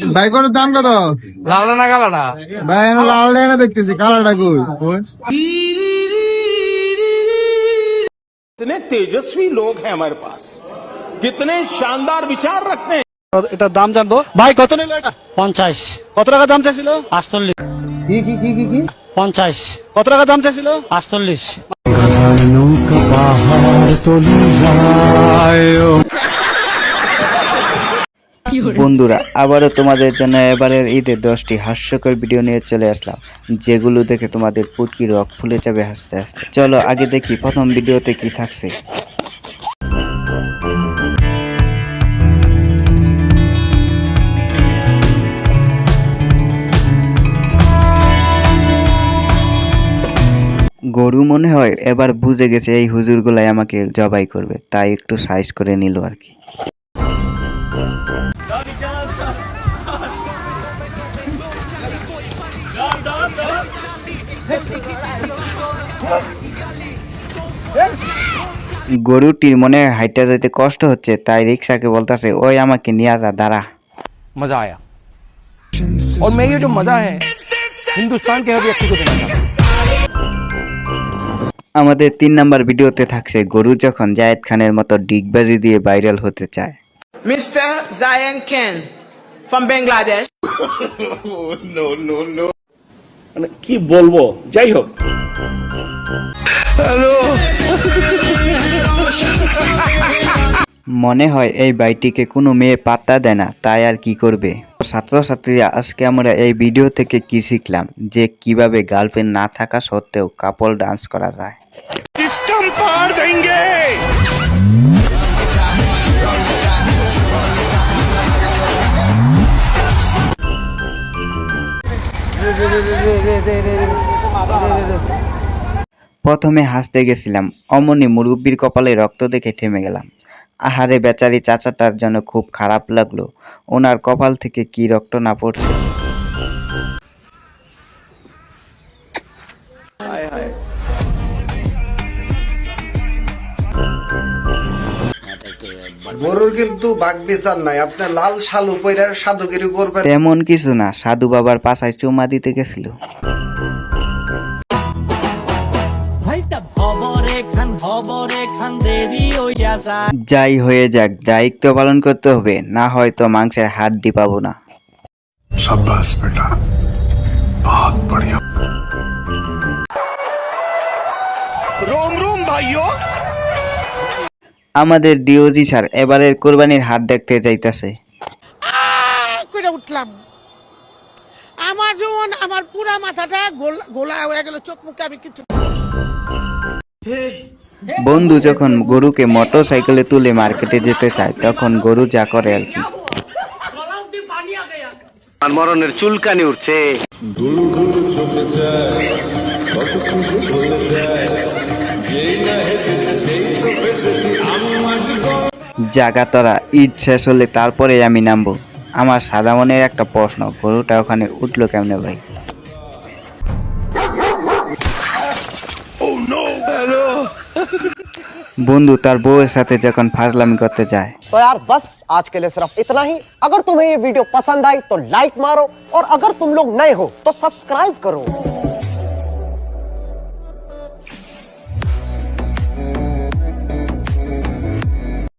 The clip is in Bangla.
ভাই কোন দাম কত লাল না কালাটা ভাই আমি লাল না দেখতেছি কালারটা কই कितने तेजस्वी लोग हैं हमारे पास कितने शानदार विचार रखते हैं এটার দাম জানবো ভাই কত নিল এটা পঞ্চাশ কত টাকা দাম চাইছিল আটচল্লিশ কি কি কি কি কি পঞ্চাশ কত টাকা দাম চাইছিল আটচল্লিশ বন্ধুরা, আবারও তোমাদের জন্য এবারের ঈদের দশটি হাস্যকর ভিডিও নিয়ে চলে আসলাম, যেগুলো দেখে তোমাদের পুটকি রক ফুলে যাবে হাসতে হাসতে। চলো, আগে দেখি প্রথম ভিডিওতে কি থাকছে। গরু মনে হয় এবার বুঝে গেছে এই হুজুরগুলাই আমাকে জবাই করবে, তাই একটু সাইজ করে নিল আর কি। গরুটির মনে হয় হাইটা যেতে কষ্ট হচ্ছে তাই রিক্সাকে বলতেছে ওই আমাকে নিয়ে যা দাঁড়া मजा आया और मैं ये जो मजा है हिंदुस्तान के हर व्यक्ति को देना चाहता हूँ আমাদের তিন নাম্বার ভিডিওতে থাকছে গরু যখন জায়েদ খানের মতো ডিগবাজি দিয়ে ভাইরাল হতে চায় Mr. Zion Ken from Bangladesh. no, no, no. মানে কি বলব যাই হোক মনে হয় এই বাইটিকে কোনো মেয়ে পাত্তা দেয় না তাই আর কি করবে ছাত্রছাত্রীরা আজকে আমরা এই ভিডিও থেকে কি শিখলাম যে কীভাবে গার্লফ্রেন্ড না থাকা সত্ত্বেও কাপল ডান্স করা যায় প্রথমে হাসতে গেছিলাম। অমনি মুরব্বীর কপালে রক্ত দেখে থেমে গেলাম। আহারে বেচারি চাচাটার জন্য খুব খারাপ লাগল। ওনার কপাল থেকে কি রক্ত না পড়ছে? গরুর কিন্তু বাঘ বিচার নাই। লাল শালু পয়রা সাধুগিরি করবেন। কিছু না সাধু বাবার পাশায় চুমা দিতে গেছিল। যাই হয়ে যাক দায়িত্ব পালন করতে হবে না হয়তো মাংসের হাড্ডি পাবো না। সাব্বাস বেটা বহুত বড়িয়া। রোম রোম আমাদের ডিওজি স্যার এবারের কোরবানির হাট দেখতে যাইতাছে। করে উঠলাম। আমার যখন আমার পুরা মাথাটা গোলা হয়ে গেল চোখ মুখে আমি কিছু বন্ধু যখন গরুকে মোটর সাইকেলে তুলে মার্কেটে যেতে চায় তখন গরু যা করে আর কি। জাগা তোরা ঈদ শেষ হলে তারপরে আমি নামবো আমার সাদা মনের একটা প্রশ্ন গরুটা ওখানে উঠলো কেমনে ভাই বন্ধু তার বউয়ের সাথে যখন ফাজলামি করতে যায় तो यार बस आज के लिए सिर्फ इतना ही अगर तुम्हें ये वीडियो पसंद आई तो लाइक मारो और अगर तुम लोग नए हो तो सब्सक्राइब करो